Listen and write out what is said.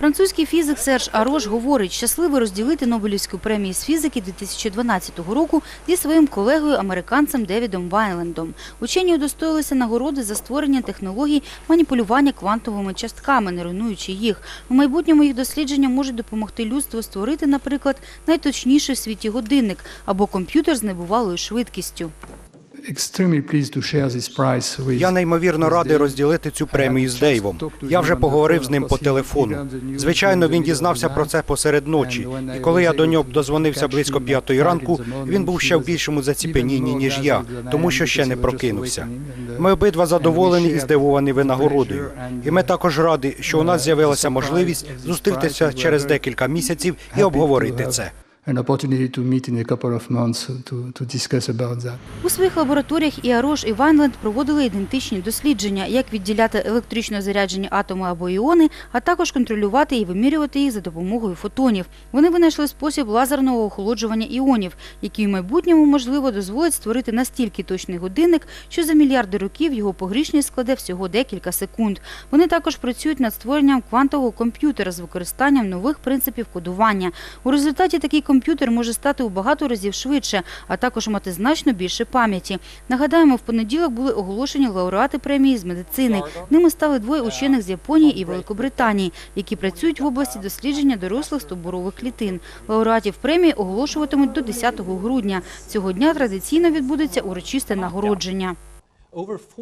Французький фізик Серж Арош говорить, щасливий розділити Нобелівську премію з фізики 2012 року зі своїм колегою американцем Девідом Вайнлендом. Учені удостоїлися нагороди за створення технологій маніпулювання квантовими частками, не руйнуючи їх. У майбутньому їх дослідження можуть допомогти людству створити, наприклад, найточніший в світі годинник або комп'ютер з небувалою швидкістю. Я неймовірно радий розділити цю премію з Дейвом. Я вже поговорив з ним по телефону. Звичайно, він дізнався про це посеред ночі. І коли я до нього дозвонився близько п'ятої ранку, він був ще в більшому заціпенінні, ніж я, тому що ще не прокинувся. Ми обидва задоволені і здивовані винагородою. І ми також раді, що у нас з'явилася можливість зустрітися через декілька місяців і обговорити це. An opportunity to meet in a couple of months to, to discuss about that. У своїх лабораторіях і Арош, і Вайнленд проводили ідентичні дослідження, як відділяти електрично заряджені атоми або іони, а також контролювати і вимірювати їх за допомогою фотонів. Вони винайшли спосіб лазерного охолоджування іонів, який в майбутньому, можливо, дозволить створити настільки точний годинник, що за мільярди років його погрішність складе всього декілька секунд. Вони також працюють над створенням квантового комп'ютера з використанням нових принципів кодування. У результаті такий комп'ютер може стати у багато разів швидше, а також мати значно більше пам'яті. Нагадаємо, в понеділок були оголошені лауреати премії з медицини. Ними стали двоє учених з Японії і Великобританії, які працюють в області дослідження дорослих стовбурових клітин. Лауреатів премії оголошуватимуть до 10 грудня. Цього дня традиційно відбудеться урочисте нагородження.